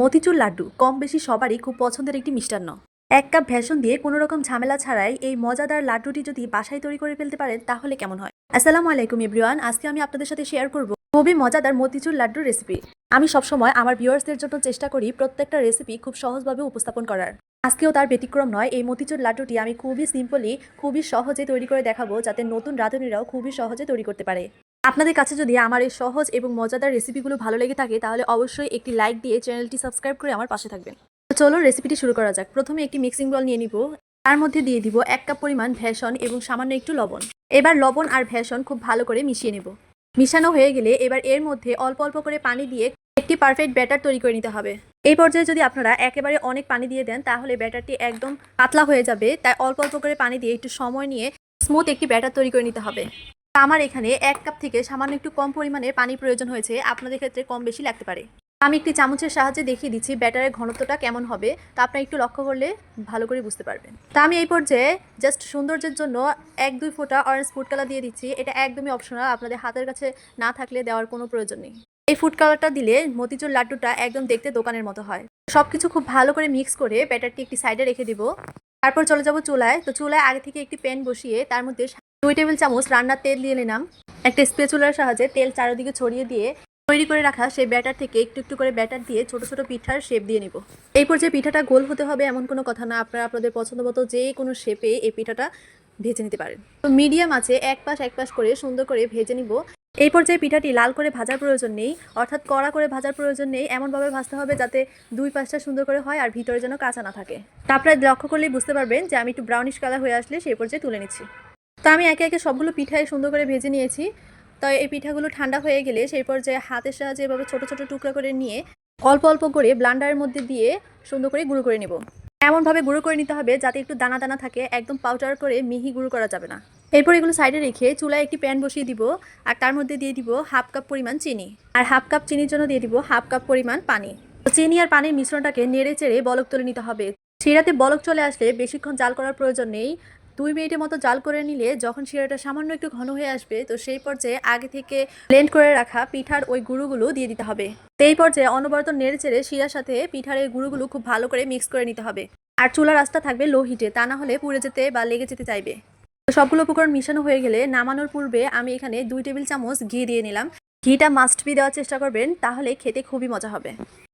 মতিচুর লাড্ডু কম বেশি সবারই খুব পছন্দের একটি মিষ্টান্ন। এক কাপ ভেষণ দিয়ে কোনো রকম ঝামেলা ছাড়াই এই মজাদার লাড্ডুটি যদি বাসায় তৈরি করে ফেলতে পারেন, তাহলে কেমন হয়? আসসালামু আলাইকুম এভরিওয়ান, আজকে আমি আপনাদের সাথে শেয়ার করব খুবই মজাদার মতিচুর লাড্ডুর রেসিপি আমি সবসময় আমার ভিউয়ার্সদের জন্য চেষ্টা করি প্রত্যেকটা রেসিপি খুব সহজভাবে উপস্থাপন করার। আজকেও তার ব্যতিক্রম নয়, এই মতিচুর লাড্ডুটি আমি খুবই সিম্পলি খুবই সহজে তৈরি করে দেখাবো যাতে নতুন রাঁধুনিরাও খুবই সহজে তৈরি করতে পারে। আপনাদের কাছে যদি আমার এই সহজ এবং মজাদার রেসিপিগুলো ভালো লেগে থাকে, তাহলে অবশ্যই একটি লাইক দিয়ে চ্যানেলটি সাবস্ক্রাইব করে আমার পাশে থাকবেন। চলো রেসিপিটি শুরু করা যাক। প্রথমে একটি মিক্সিং বল নিয়ে নিব। তার মধ্যে দিয়ে দিব এক কাপ পরিমাণ ভেষণ এবং সামান্য একটু লবণ। এবার লবণ আর ভেষণ খুব ভালো করে মিশিয়ে নেব। মিশানো হয়ে গেলে এবার এর মধ্যে অল্প অল্প করে পানি দিয়ে একটি পারফেক্ট ব্যাটার তৈরি করে নিতে হবে। এই পর্যায়ে যদি আপনারা একেবারে অনেক পানি দিয়ে দেন, তাহলে ব্যাটারটি একদম পাতলা হয়ে যাবে। তাই অল্প অল্প করে পানি দিয়ে একটু সময় নিয়ে স্মুথ একটি ব্যাটার তৈরি করে নিতে হবে। আমার এখানে এক কাপ থেকে সামান্য একটু কম পরিমাণে পানি প্রয়োজন হয়েছে। আপনাদের ক্ষেত্রে কম বেশি লাগতে পারে। আমি একটি চামচের সাহায্যে দেখিয়ে দিচ্ছি ব্যাটারের ঘনত্বটা কেমন হবে, তা আপনারা একটু লক্ষ্য করলে ভালো করে বুঝতে পারবেন। তা আমি এই পর্যায়ে জাস্ট সৌন্দর্যের জন্য এক, দুই ফোঁটা অরেঞ্জ ফুড কালার দিয়ে দিচ্ছি। এটা একদমই অপশনাল আপনাদের হাতের কাছে না থাকলে দেওয়ার কোনো প্রয়োজন নেই। এই ফুড কালারটা দিলে মতিচুর লাড্ডুটা একদম দেখতে দোকানের মতো হয়। সব কিছু খুব ভালো করে মিক্স করে ব্যাটারটি একটি সাইডে রেখে দিব। তারপর চলে যাব চুলায়। তো চুলায় আগে থেকে একটি প্যান বসিয়ে তার মধ্যে দুই টেবিল চামচ রান্নার তেল দিয়ে নিলাম। একটা স্পেচুলার সাহায্যে তেল চারিদিকে ছড়িয়ে দিয়ে তৈরি করে রাখা সেই ব্যাটার থেকে একটু একটু করে ব্যাটার দিয়ে ছোট ছোট পিঠার শেপ দিয়ে নিব। এই পর্যায়ে পিঠাটা গোল হতে হবে এমন কোনো কথা না। আপনারা আপনাদের পছন্দ মতো যে কোনো শেপে এই পিঠাটা ভেজে নিতে পারেন। তো মিডিয়াম আছে, এক পাশ এক পাশ করে সুন্দর করে ভেজে নিব। এই পর্যায়ে পিঠাটি লাল করে ভাজার প্রয়োজন নেই, অর্থাৎ কড়া করে ভাজার প্রয়োজন নেই। এমনভাবে ভাজতে হবে যাতে দুই পাশটা সুন্দর করে হয় আর ভিতরে যেন কাঁচা না থাকে। তা আপনারা লক্ষ্য করলেই বুঝতে পারবেন যে আমি একটু ব্রাউনিশ কালার হয়ে আসলে সেই পর্যায়ে তুলে নিচ্ছি। তো আমি একে একে সবগুলো পিঠাই সুন্দর করে ভেজে নিয়েছি। তো এই পিঠাগুলো ঠান্ডা হয়ে গেলে সেই পর্যায়ে হাতের সাহায্যে এভাবে ছোট ছোট টুকরা করে নিয়ে অল্প অল্প করে ব্লান্ডারের মধ্যে দিয়ে সুন্দর করে গুঁড়ো করে নেব। এমনভাবে গুঁড়ো করে নিতে হবে যাতে একটু দানা দানা থাকে, একদম পাউডার করে মিহি গুঁড়ো করা যাবে না। এরপর এগুলো সাইডে রেখে চুলায় একটি প্যান বসিয়ে দিব আর তার মধ্যে দিয়ে দিব হাফ কাপ পরিমাণ চিনি। আর হাফ কাপ চিনির জন্য দিয়ে দিব হাফ কাপ পরিমাণ পানি। চিনি আর পানির মিশ্রণটাকে নেড়ে, চেড়ে বলক তুলে নিতে হবে। শিরাতে বলক চলে আসলে বেশিক্ষণ জাল করার প্রয়োজন নেই। দুই মিনিটের মতো জাল করে নিলে যখন শিরাটা সামান্য একটু ঘন হয়ে আসবে, তো সেই পর্যায়ে আগে থেকে ব্লেন্ড করে রাখা পিঠার ওই গুঁড়োগুলো দিয়ে দিতে হবে। তো এই পর্যায়ে অনবরত নেড়ে চেড়ে শিরার সাথে পিঠার এই গুঁড়োগুলো খুব ভালো করে মিক্স করে নিতে হবে। আর চুলার রাস্তা থাকবে লো হিটে তা না হলে পুড়ে যেতে বা লেগে যেতে চাইবে। তো সবগুলো উপকরণ মিশানো হয়ে গেলে নামানোর পূর্বে আমি এখানে দুই টেবিল চামচ ঘি দিয়ে নিলাম। ঘিটা মাস্ট বি দেওয়ার চেষ্টা করবেন, তাহলে খেতে খুবই মজা হবে।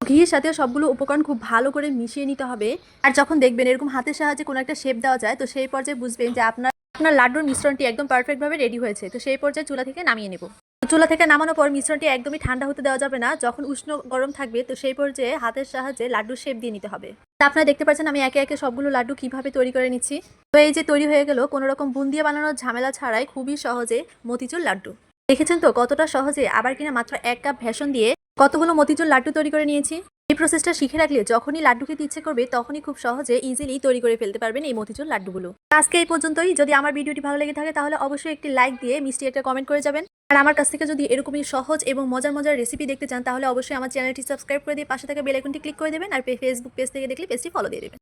ঘিয়ের সাথে সবগুলো উপকরণ খুব ভালো করে মিশিয়ে নিতে হবে। আর যখন দেখবেন এরকম হাতের সাহায্যে কোনো একটা শেপ দেওয়া যায়, তো সেই পর্যায়ে বুঝবেন যে আপনার আপনার লাড্ডুর মিশ্রণটি একদম পারফেক্টভাবে রেডি হয়েছে। তো সেই পর্যায়ে চুলা থেকে নামিয়ে নেব। চুলা থেকে নামানোর পর মিশ্রণটি একদমই ঠান্ডা হতে দেওয়া যাবে না। যখন উষ্ণ গরম থাকবে, তো সেই পর্যায়ে হাতের সাহায্যে লাড্ডুর শেপ দিয়ে নিতে হবে। তা আপনারা দেখতে পাচ্ছেন আমি একে একে সবগুলো লাড্ডু কীভাবে তৈরি করে নিচ্ছি। তো এই যে তৈরি হয়ে গেল, কোনো রকম বুন্দিয়া বানানোর ঝামেলা ছাড়াই খুবই সহজে মতিচুর লাড্ডু। দেখেছেন তো কতটা সহজে আবার কিনা মাত্র এক কাপ ভেষণ দিয়ে কতগুলো মতিচুর লাড্ডু তৈরি করে নিয়েছি? এই প্রসেসটা শিখে রাখলে যখনই লাড্ডু খেতে ইচ্ছে করবে, তখনই খুব সহজে ইজিলি তৈরি করে ফেলতে পারবেন এই মতিচুর লাড্ডুগুলো। আজকে এই পর্যন্তই। যদি আমার ভিডিওটি ভালো লেগে থাকে তাহলে অবশ্যই একটি লাইক দিয়ে মিষ্টি একটা কমেন্ট করে যাবেন। আর আমার কাছ থেকে যদি এরকমই সহজ এবং মজার মজার রেসিপি দেখতে চান তাহলে অবশ্যই আমার চ্যানেলটি সাবস্ক্রাইব করে দিয়ে পাশে থাকা বেল আইকনটি ক্লিক করে দেবেন আর ফেসবুক পেজ থেকে দেখলে পেজটি ফলো দিয়ে দেবেন।